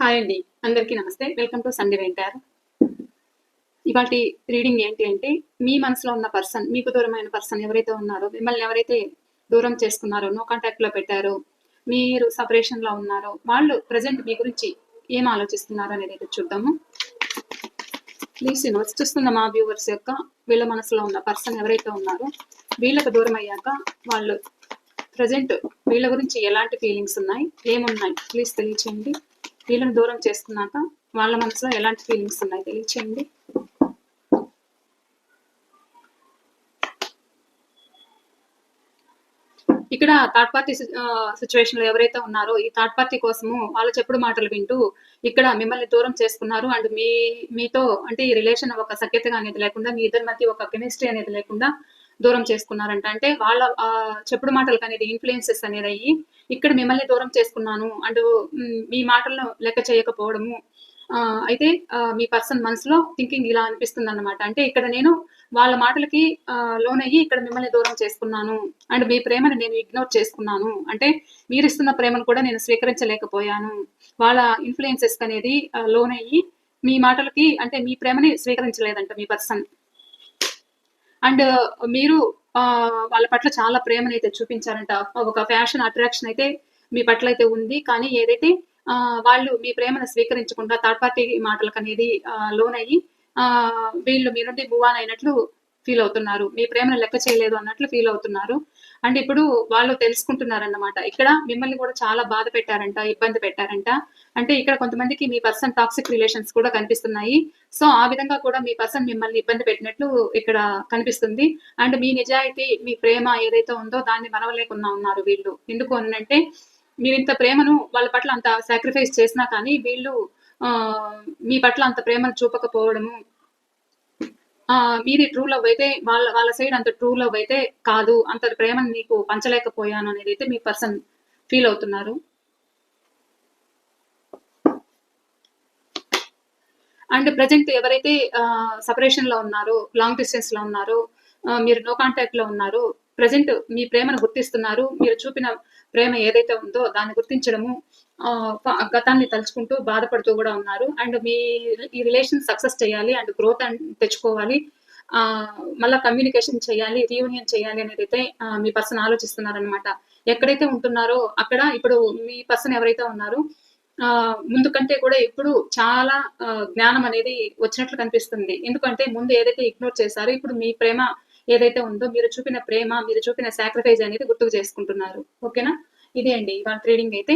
Hi అండి. అందరికీ నమస్తే. వెల్కమ్ టు సండే వెంటర్. ఇవాటి రీడింగ్ ఏంటి అంటే మీ మనసులో ఉన్న పర్సన్ మీకు దూరమైన పర్సన్ ఎవరైతే ఉన్నారో మిమ్మల్ని ఎవరైతే దూరం చేసుకున్నారో నో కాంటాక్ట్లో పెట్టారో మీరు సపరేషన్లో ఉన్నారో వాళ్ళు ప్రజెంట్ మీ గురించి ఏం ఆలోచిస్తున్నారో అనేది అయితే చూద్దాము. ప్లీజ్ యూనివర్స్ చూస్తున్న మా వ్యూవర్స్ యొక్క వీళ్ళ మనసులో ఉన్న పర్సన్ ఎవరైతే ఉన్నారో వీళ్ళకు దూరం అయ్యాక వాళ్ళు ప్రజెంట్ వీళ్ళ గురించి ఎలాంటి ఫీలింగ్స్ ఉన్నాయి ఏమున్నాయి ప్లీజ్ తెలియచేయండి. వీళ్ళని దూరం చేసుకున్నాక వాళ్ళ మనసులో ఎలాంటి ఫీలింగ్స్ ఉన్నాయి తెలియచేయండి. ఇక్కడ థర్డ్ పార్టీ సిచ్యువేషన్లో ఎవరైతే ఉన్నారో ఈ థర్డ్ పార్టీ కోసము వాళ్ళు చెప్పుడు మాటలు వింటూ ఇక్కడ మిమ్మల్ని దూరం చేసుకున్నారు. అండ్ మీ మీతో అంటే ఈ రిలేషన్ ఒక సఖ్యతగా అనేది లేకుండా మీ ఇద్దరి మధ్య ఒక కెమిస్ట్రీ అనేది లేకుండా దూరం చేసుకున్నారంట. అంటే వాళ్ళ ఆ, చెప్పుడు మాటలకు అనేది ఇన్ఫ్లుయెన్సెస్ అనేది అయ్యి ఇక్కడ మిమ్మల్ని దూరం చేసుకున్నాను అండ్ మీ మాటలను లెక్క చేయకపోవడము. ఆ, అయితే మీ పర్సన్ మనసులో థింకింగ్ ఇలా అనిపిస్తుంది అనమాట అంటే ఇక్కడ నేను వాళ్ళ మాటలకి లోనయ్యి ఇక్కడ మిమ్మల్ని దూరం చేసుకున్నాను అండ్ మీ ప్రేమను నేను ఇగ్నోర్ చేసుకున్నాను. అంటే మీరు ఇస్తున్న ప్రేమను కూడా నేను స్వీకరించలేకపోయాను. వాళ్ళ ఇన్ఫ్లుయెన్సెస్ అనేది లోనయ్యి మీ మాటలకి అంటే మీ ప్రేమని స్వీకరించలేదంట మీ పర్సన్. అండ్ మీరు ఆ, వాళ్ళ పట్ల చాలా ప్రేమను అయితే చూపించారంట. ఒక ఫ్యాషన్ అట్రాక్షన్ అయితే మీ పట్ల అయితే ఉంది. కానీ ఏదైతే ఆ, వాళ్ళు మీ ప్రేమను స్వీకరించకుండా థర్డ్ పార్టీ మాటలకు అనేది లోన్ అయ్యి ఆ, వీళ్ళు మీ నుండి మూవ్ ఆన్ అయినట్లు ఫీల్ అవుతున్నారు. మీ ప్రేమను లెక్క చేయలేదు అన్నట్లు ఫీల్ అవుతున్నారు. అండ్ ఇప్పుడు వాళ్ళు తెలుసుకుంటున్నారన్నమాట. ఇక్కడ మిమ్మల్ని కూడా చాలా బాధ పెట్టారంట ఇబ్బంది పెట్టారంట. అంటే ఇక్కడ కొంతమందికి మీ పర్సన్ టాక్సిక్ రిలేషన్స్ కూడా కనిపిస్తున్నాయి. సో ఆ విధంగా కూడా మీ పర్సన్ మిమ్మల్ని ఇబ్బంది పెట్టినట్లు ఇక్కడ కనిపిస్తుంది. అండ్ మీ నిజాయితీ మీ ప్రేమ ఏదైతే ఉందో దాన్ని మరవలేకుండా ఉన్నారు వీళ్ళు. ఎందుకు అనంటే మీరు ఇంత ప్రేమను వాళ్ళ పట్ల అంత సాక్రిఫైస్ చేసినా కానీ వీళ్ళు ఆ, మీ పట్ల అంత ప్రేమను చూపకపోవడము మీది ట్రూ లవ్ అయితే వాళ్ళ వాళ్ళ సైడ్ అంత ట్రూ లవ్ అయితే కాదు. అంత ప్రేమను మీకు పంచలేకపోయాను అనేది అయితే మీ పర్సన్ ఫీల్ అవుతున్నారు. అండ్ ప్రజెంట్ ఎవరైతే సపరేషన్లో ఉన్నారో లాంగ్ డిస్టెన్స్లో ఉన్నారో మీరు నో కాంటాక్ట్లో ఉన్నారు ప్రజెంట్ మీ ప్రేమను గుర్తిస్తున్నారు. మీరు చూపిన ప్రేమ ఏదైతే ఉందో దాన్ని గుర్తించడము గతాన్ని తలుచుకుంటూ బాధపడుతూ కూడా ఉన్నారు. అండ్ మీ ఈ రిలేషన్ సక్సెస్ చేయాలి అండ్ గ్రోత్ తెచ్చుకోవాలి. ఆ, మళ్ళా కమ్యూనికేషన్ చేయాలి రీయూనియన్ చేయాలి అనేది అయితే మీ పర్సన్ ఆలోచిస్తున్నారనమాట ఎక్కడైతే ఉంటున్నారో అక్కడ ఇప్పుడు మీ పర్సన్ ఎవరైతే ఉన్నారో ఆ, ముందు కంటే కూడా ఇప్పుడు చాలా జ్ఞానం అనేది వచ్చినట్లు కనిపిస్తుంది. ఎందుకంటే ముందు ఏదైతే ఇగ్నోర్ చేశారో ఇప్పుడు మీ ప్రేమ ఏదైతే ఉందో మీరు చూపిన ప్రేమ మీరు చూపిన సాక్రిఫైస్ అనేది గుర్తుకు చేసుకుంటున్నారు. ఓకేనా ఇదే అండి ఇవాళ ట్రేడింగ్ అయితే